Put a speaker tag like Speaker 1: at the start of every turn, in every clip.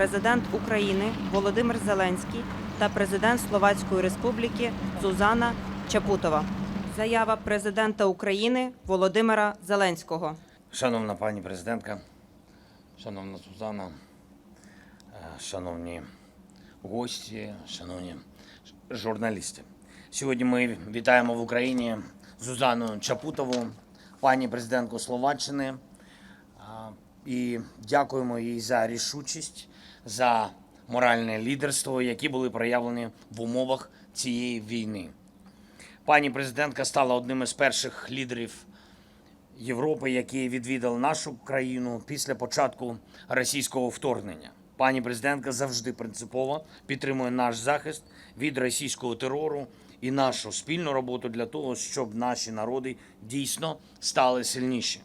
Speaker 1: президент України Володимир Зеленський та президент Словацької Республіки Зузана Чапутова. Заява президента України Володимира Зеленського.
Speaker 2: Шановна пані президентка, шановна Сузана, е, шановні гості, шановні журналісти. Сьогодні ми вітаємо в Україні Зузану Чапутову, пані президентку Словаччини, і дякуємо їй за рішучість, за моральне лідерство, які були проявлені в умовах цієї війни. Пані президентка стала одним із перших лідерів Європи, які відвідали нашу країну після початку російського вторгнення. Пані президентка завжди принципово підтримує наш захист від російського терору і нашу спільну роботу для того, щоб наші народи дійсно стали сильніші.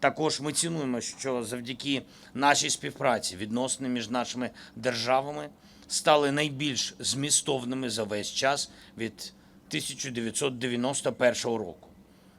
Speaker 2: Також ми цінуємо, що завдяки нашій співпраці відносини між нашими державами стали найбільш змістовними за весь час від 1991 року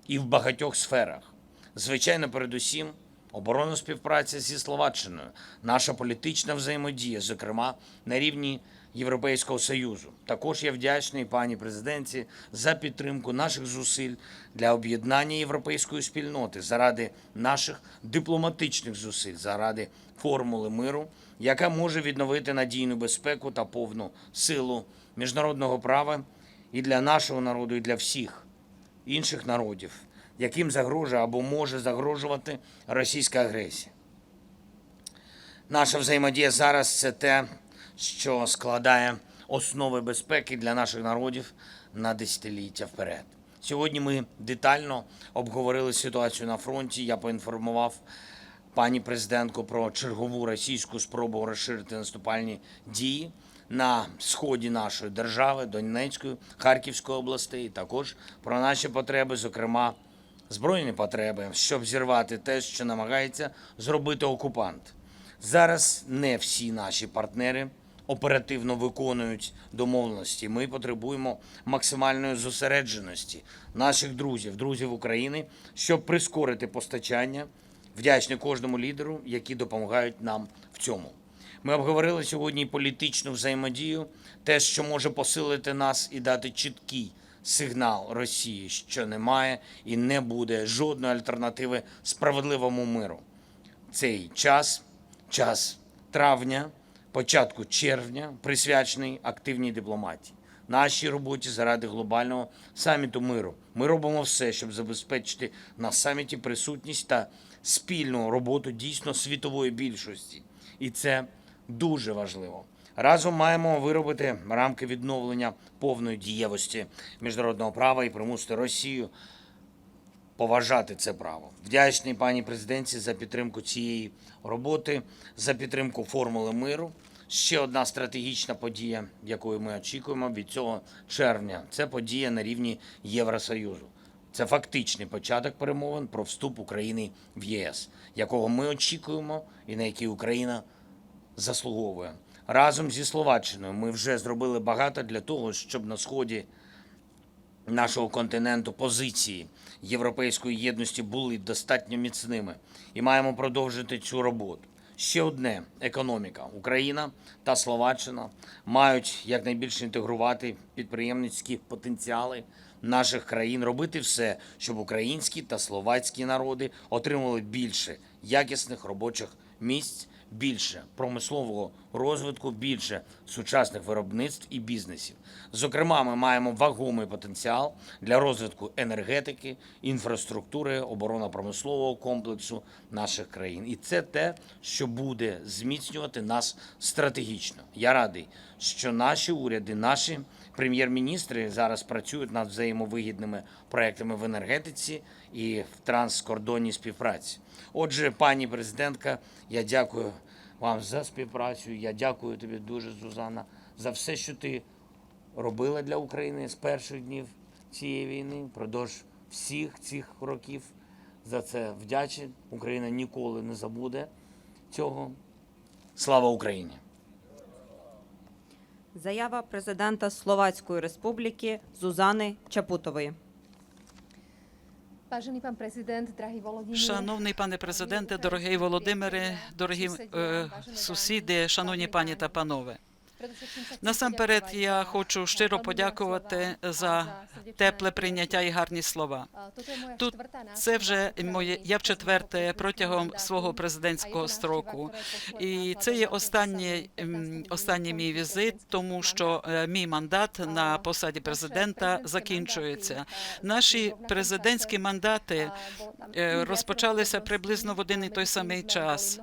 Speaker 2: і в багатьох сферах. Звичайно, передусім, оборонна співпраця зі Словаччиною, наша політична взаємодія, зокрема на рівні Європейського Союзу. Також я вдячний пані президенті за підтримку наших зусиль для об'єднання європейської спільноти заради наших дипломатичних зусиль, заради формули миру, яка може відновити надійну безпеку та повну силу міжнародного права і для нашого народу, і для всіх інших народів, яким загрожує або може загрожувати російська агресія. Наша взаємодія зараз це те, що складає основи безпеки для наших народів на десятиліття вперед. Сьогодні ми детально обговорили ситуацію на фронті. Я поінформував пані президентку про чергову російську спробу розширити наступальні дії на сході нашої держави, Донецької, Харківської областей, також про наші потреби, зокрема збройні потреби, щоб зірвати те, що намагається зробити окупант. Зараз не всі наші партнери оперативно виконують домовленості. Ми потребуємо максимальної зосередженості наших друзів, друзів України, щоб прискорити постачання. Вдячний кожному лідеру, які допомагають нам в цьому. Ми обговорили сьогодні політичну взаємодію, те, що може посилити нас і дати чіткий сигнал Росії, що немає і не буде жодної альтернативи справедливому миру. Цей час, час травня, початку червня, присвячений активній дипломатії. Нашій роботі заради глобального саміту миру. Ми робимо все, щоб забезпечити на саміті присутність та спільну роботу дійсно світової більшості. І це дуже важливо. Разом маємо виробити рамки відновлення повної дієвості міжнародного права і примусити Росію поважати це право. Вдячний пані президенті за підтримку цієї роботи, за підтримку формули миру. Ще одна стратегічна подія, якої ми очікуємо від цього червня, це подія на рівні Євросоюзу. Це фактичний початок перемовин про вступ України в ЄС, якого ми очікуємо і на який Україна заслуговує. Разом зі Словаччиною ми вже зробили багато для того, щоб на сході нашого континенту позиції європейської єдності були достатньо міцними і маємо продовжити цю роботу. Ще одне економіка. Україна та Словаччина мають якнайбільше інтегрувати підприємницькі потенціали наших країн, робити все, щоб українські та словацькі народи отримали більше якісних робочих місць, більше промислового розвитку, більше сучасних виробництв і бізнесів. Зокрема, ми маємо вагомий потенціал для розвитку енергетики, інфраструктури, оборонно-промислового комплексу наших країн. І це те, що буде зміцнювати нас стратегічно. Я радий, що наші уряди, наші прем'єр-міністри зараз працюють над взаємовигідними проектами в енергетиці і в транскордонній співпраці. Отже, пані президентка, я дякую вам за співпрацю. Я дякую тобі дуже, Зузана, за все, що ти робила для України з перших днів цієї війни, впродовж всіх цих років. За це вдячний. Україна ніколи не забуде цього. Слава Україні!
Speaker 1: Заява президента Словацької Республіки Зузани Чапутової.
Speaker 3: Шановний пане президенте, дорогий Володимире, дорогі е, сусіди, шановні пані та панове. Насамперед я хочу щиро подякувати за тепле прийняття і гарні слова. Тут це вже моє. Я
Speaker 4: mojho
Speaker 3: вчетверте протягом свого президентського строку. І це є останній,
Speaker 4: підписаний
Speaker 3: м,
Speaker 4: 15
Speaker 3: останній мій візит, тому що е, мій мандат на посаді президента закінчується. Наші президентські мандати е, розпочалися приблизно в один і той самий час.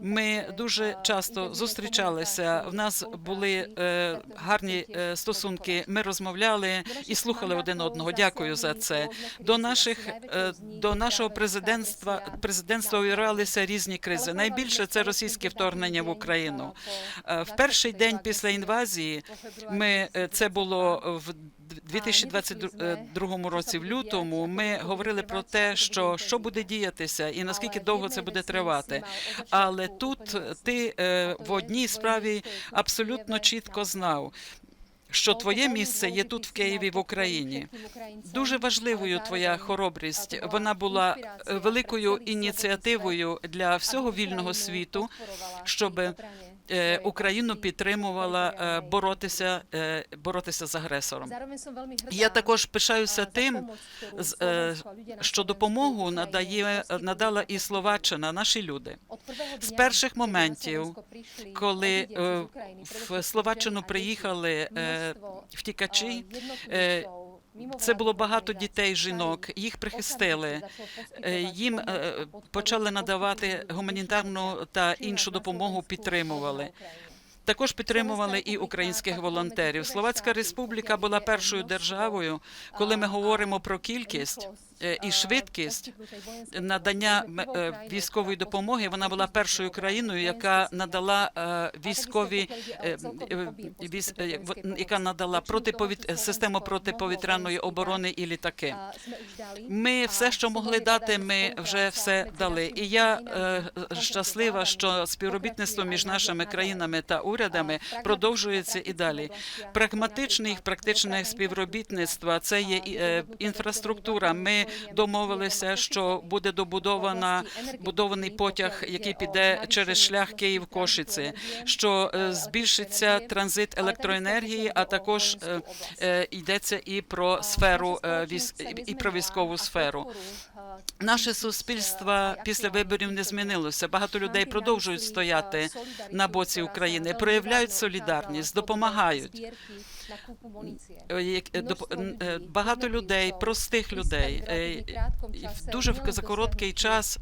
Speaker 3: Ми дуже часто зустрічалися. В нас були е, гарні е, стосунки. Ми розмовляли і слухали один одного. Дякую за це. До наших е, до нашого президентства президентства увірвалися різні кризи. Найбільше це російське вторгнення в Україну. В перший день після інвазії ми це було в 2022 році, в лютому. Ми говорили про те, що що буде діятися і наскільки довго це буде тривати. Але тут ти е, в одній справі абсолютно чітко знав. Що твоє місце є тут, в Києві, в Україні. Дуже важливою твоя хоробрість. Вона була е, великою ініціативою для всього вільного світу, щоб е, Україну підтримувала е, боротися, е, боротися з агресором. Я також пишаюся тим, е, що допомогу надає надала і Словаччина, наші люди.
Speaker 4: з перших моментів,
Speaker 3: Коли е, в Словаччину приїхали е, втікачі, е, це було багато дітей, жінок. Їх прихистили. Е, Їм е, почали надавати гуманітарну та іншу допомогу, підтримували. Також підтримували і українських волонтерів. Словацька республіка була першою державою, коли ми говоримо про кількість і швидкість надання е, військової допомоги. Вона була першою країною, яка надала е, військові е, е, е, яка надала протиповіт систему протиповітряної оборони і літаки. Ми все, що могли дати, ми вже все дали. І я е, щаслива, що співробітництво між нашими країнами та урядами продовжується і далі. Прагматичне і практичне співробітництво це є е, інфраструктура. Ми домовилися, що буде добудована будований потяг, який піде через шлях Київ-Кошиці, що е, збільшиться транзит електроенергії, а також е, е, йдеться і про сферу і про військову сферу. Наше суспільство після виборів не змінилося. Багато людей продовжують стояти на боці України, проявляють солідарність, допомагають. Е, як- е, доп- н- е, Багато людей, простих людей, в дуже за короткий час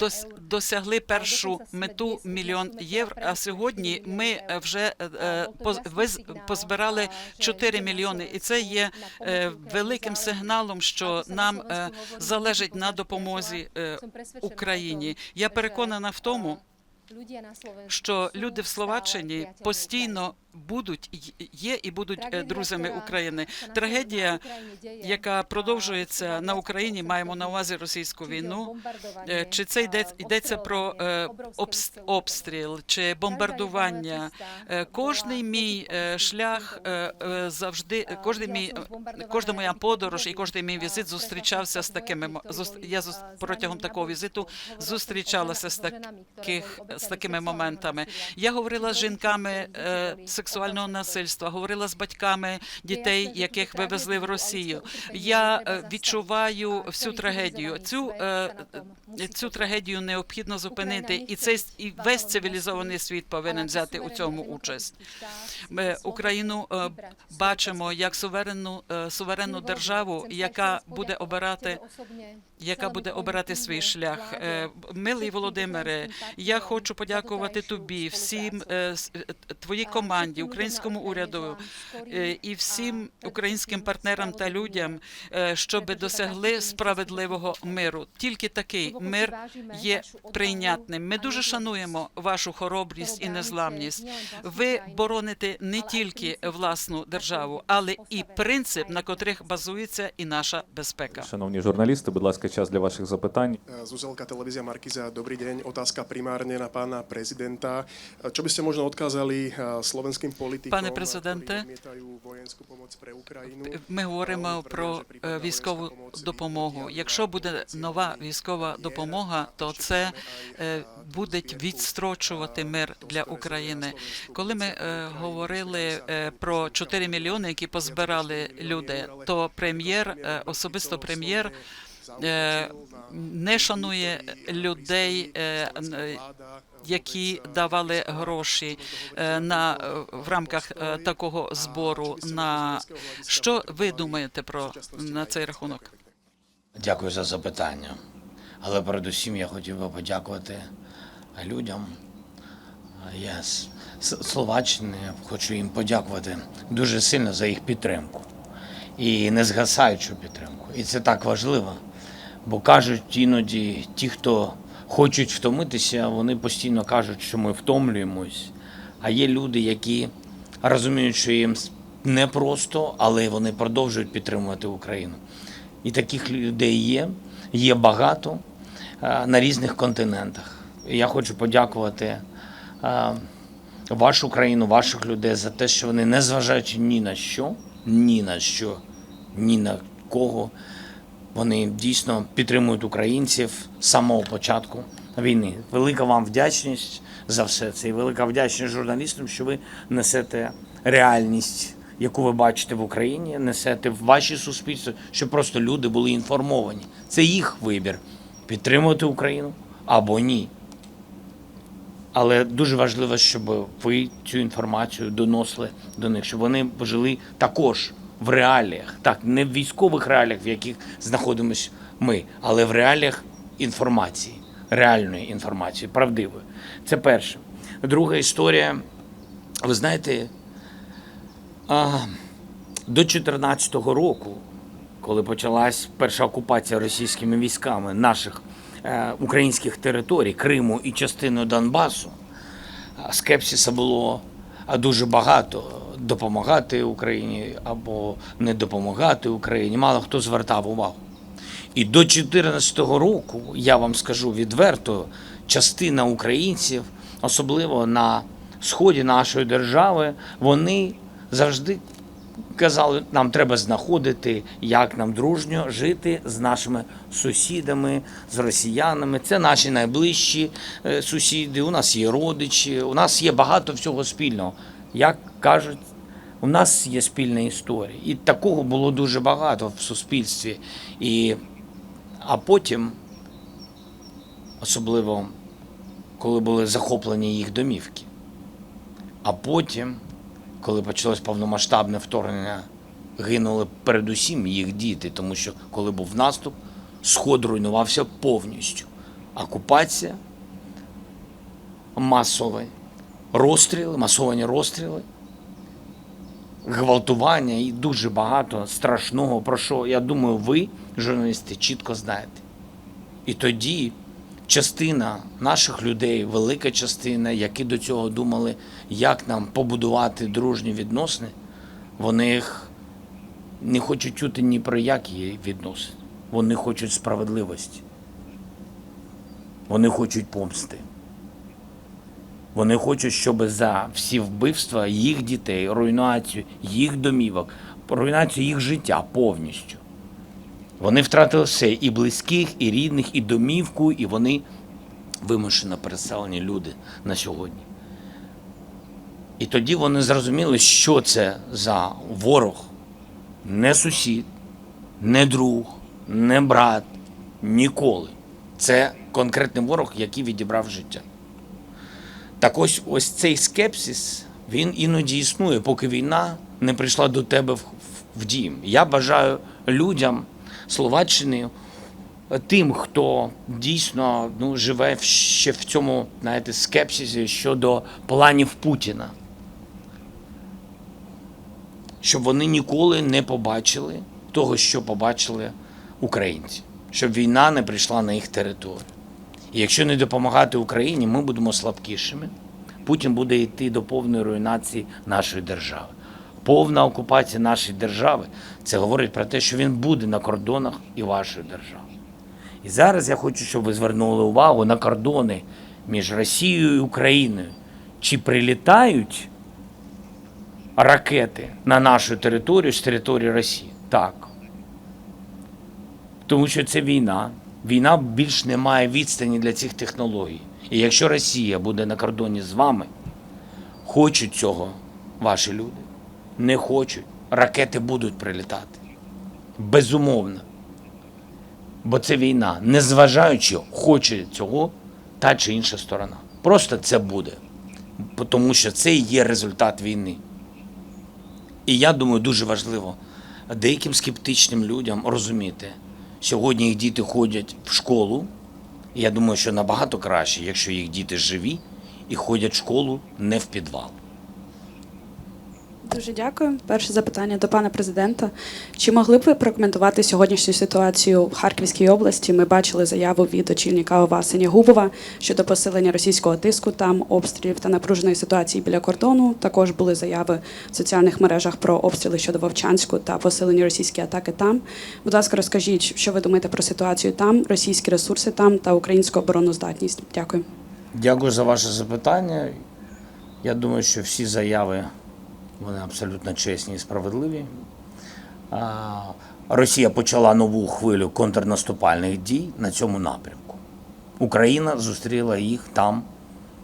Speaker 3: дос- досягли першу мету мільйон євро. А сьогодні ми вже позбирали 4 мільйони, і це є е, великим сигналом, що нам е, залежить на допомозі е, Україні. Я переконана в тому, що люди в Словаччині постійно будуть є і будуть е, друзями України. Трагедія, яка продовжується на Україні, маємо на увазі російську війну. Е, Чи це йде йдеться про е, обстріл чи бомбардування? Е, Кожний мій е, шлях е, е, завжди, кожний мій е, кожна моя подорож і кожний мій візит зустрічався з такими Я протягом такого візиту зустрічалася з таких з такими моментами. Я говорила з жінками е, сексуального насильства, говорила з батьками дітей, яких вивезли в Росію. Я е, відчуваю всю трагедію. Цю е, цю трагедію необхідно зупинити, і цей і весь цивілізований світ повинен взяти у цьому участь. Ми Україну е, бачимо як суверенну е, суверенну державу, яка буде обирати яка буде обирати свій шлях. Е, Милий Володимире, я хочу подякувати тобі, всім е, е, твоїй команді, українському уряду е, і всім українським партнерам та людям, е, щоб досягли справедливого миру. Тільки такий мир є прийнятним. Ми дуже шануємо вашу хоробрість і незламність. Ви бороните не тільки власну державу, але і принцип, на котрих базується і наша безпека.
Speaker 5: Шановні журналісти, будь ласка, час для ваших запитань.
Speaker 6: Televízia Markiza, dobrý deň. Otázka primárne na pána prezidenta. Čo by ste možno odkázali eh, slovenským
Speaker 3: Пане президенте, ми говоримо про військову допомогу. Якщо буде нова військова допомога, то це буде відстрочувати мир для України. Коли ми говорили про 4 мільйони, які позбирали люди, то прем'єр, особисто прем'єр. Не шанує людей, які давали гроші е, на е, в рамках е, такого збору. На що ви думаєте про на цей рахунок?
Speaker 2: Дякую за запитання. Але передусім я хотів би подякувати людям. Я Словаччини хочу їм подякувати дуже сильно за їх підтримку і не згасаючу підтримку. І це так важливо, бо кажуть іноді ті, хто хочуть втомитися, вони постійно кажуть, що ми втомлюємось. А є люди, які розуміють, що їм непросто, але вони продовжують підтримувати Україну. І таких людей є, є багато е, на різних континентах. Я хочу подякувати е, вашу країну, ваших людей за те, що вони, незважаючи ні на що, ні на що, ні на кого, вони дійсно підтримують українців з самого початку війни. Велика вам вдячність за все це. І велика вдячність журналістам, що ви несете реальність, яку ви бачите в Україні, несете в ваші суспільства, щоб просто люди були інформовані. Це їх вибір підтримувати Україну або ні. Але дуже важливо, щоб ви цю інформацію доносили до них, щоб вони жили також в реаліях, так не в військових реаліях, в яких знаходимося ми, але в реаліях інформації, реальної інформації, правдивої. Це перше. Друга історія. Ви знаєте, до 2014 року, коли почалась перша окупація російськими військами наших е, українських територій, Криму і частини Донбасу, а, скепсиса було дуже багато. Допомагати Україні або не допомагати Україні. Мало хто звертав увагу. І до 2014 року, я вам скажу відверто, частина українців, особливо на сході нашої держави, вони завжди казали, нам треба знаходити, як нам дружньо жити з нашими сусідами, з росіянами. Це наші найближчі е, сусіди. У нас є родичі, у нас є багато всього спільного. Як кажуть, у нас є спільна історія. І такого було дуже багато в суспільстві. І, а потім, особливо коли були захоплені їх домівки. А потім, коли почалось повномасштабне вторгнення, гинули передусім їх діти, тому що коли був наступ, сход руйнувався повністю. Окупація, масові розстріли, масовані розстріли, гвалтування і дуже багато страшного, про що, я думаю, ви, журналісти, чітко знаєте. І тоді частина наших людей, велика частина, які до цього думали, як нам побудувати дружні відносини, вони не хочуть чути ні про які відносини. Вони хочуть справедливості. Вони хочуть помсти. Вони хочуть, щоб за всі вбивства їх дітей, руйнацію їх домівок, руйнацію їх життя повністю. Вони втратили все і близьких, і рідних, і домівку, і вони вимушено переселені люди на сьогодні. І тоді вони зрозуміли, що це за ворог, не сусід, не друг, не брат, ніколи. Це конкретний ворог, який відібрав життя. Так ось ось цей скепсис, він іноді існує, поки війна не прийшла до тебе в, в, дім. Я бажаю людям Словаччини, тим, хто дійсно ну, живе ще в цьому знаєте, скепсисі щодо планів Путіна. Щоб вони ніколи не побачили того, що побачили українці, щоб війна не прийшла на їх територію. І якщо не допомагати Україні, ми будемо слабкішими. Путін буде йти до повної руйнації нашої держави. Повна окупація нашої держави це говорить про те, що він буде на кордонах і вашої держави. І зараз я хочу, щоб ви звернули увагу на кордони між Росією і Україною. Чи прилітають ракети на нашу територію з території Росії? Так. Тому що це війна. Війна більш не має відстані для цих технологій. І якщо Росія буде на кордоні з вами, хочуть цього ваші люди, не хочуть, ракети будуть прилітати. Безумовно. Бо це війна, незважаючи, хоче цього та чи інша сторона. Просто це буде. Тому що це і є результат війни. І я думаю, дуже важливо деяким скептичним людям розуміти, сьогодні їх діти ходять в школу. Я думаю, що набагато краще, якщо їх діти живі і ходять в школу не в підвал.
Speaker 6: Дуже дякую. Перше запитання до пана президента. Чи могли б ви прокоментувати сьогоднішню ситуацію в Харківській області? Ми бачили заяву від очільника ОВА Синягубова щодо посилення російського тиску там, обстрілів та напруженої ситуації біля кордону. Також були заяви в соціальних мережах про обстріли щодо Вовчанську та посилені російські атаки там. Будь ласка, розкажіть, що ви думаєте про ситуацію там, російські ресурси там та українську обороноздатність? Дякую.
Speaker 2: Дякую за ваше запитання. Я думаю, що всі заяви вони абсолютно чесні і справедливі. Росія почала нову хвилю контрнаступальних дій на цьому напрямку. Україна зустріла їх там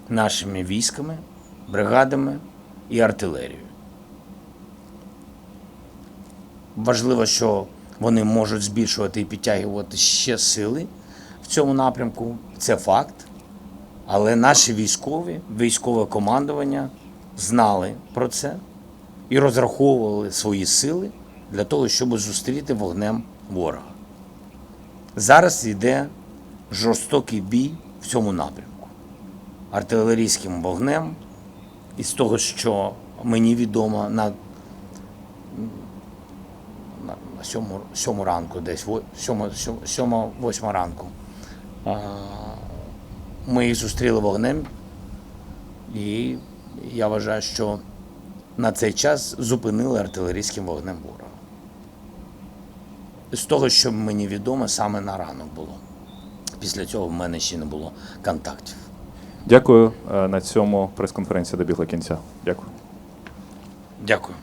Speaker 2: нашими військами, бригадами і артилерією. Важливо, що вони можуть збільшувати і підтягувати ще сили в цьому напрямку. Це факт. Але наші військові, військове командування знали про це і розраховували свої сили для того, щоб зустріти вогнем ворога. Зараз йде жорстокий бій в цьому напрямку. Артилерійським вогнем, і з того, що мені відомо на, на, на сьому, сьому ранку, десь во- сьома, сьома, сьома, восьма ранку. Ми їх зустріли вогнем, і я вважаю, що на цей час зупинили артилерійським вогнем ворога. З того, що мені відомо, саме на ранок було. Після цього в мене ще не було контактів.
Speaker 5: Дякую. Е, На цьому прес-конференція добігла кінця. Дякую.
Speaker 2: Дякую.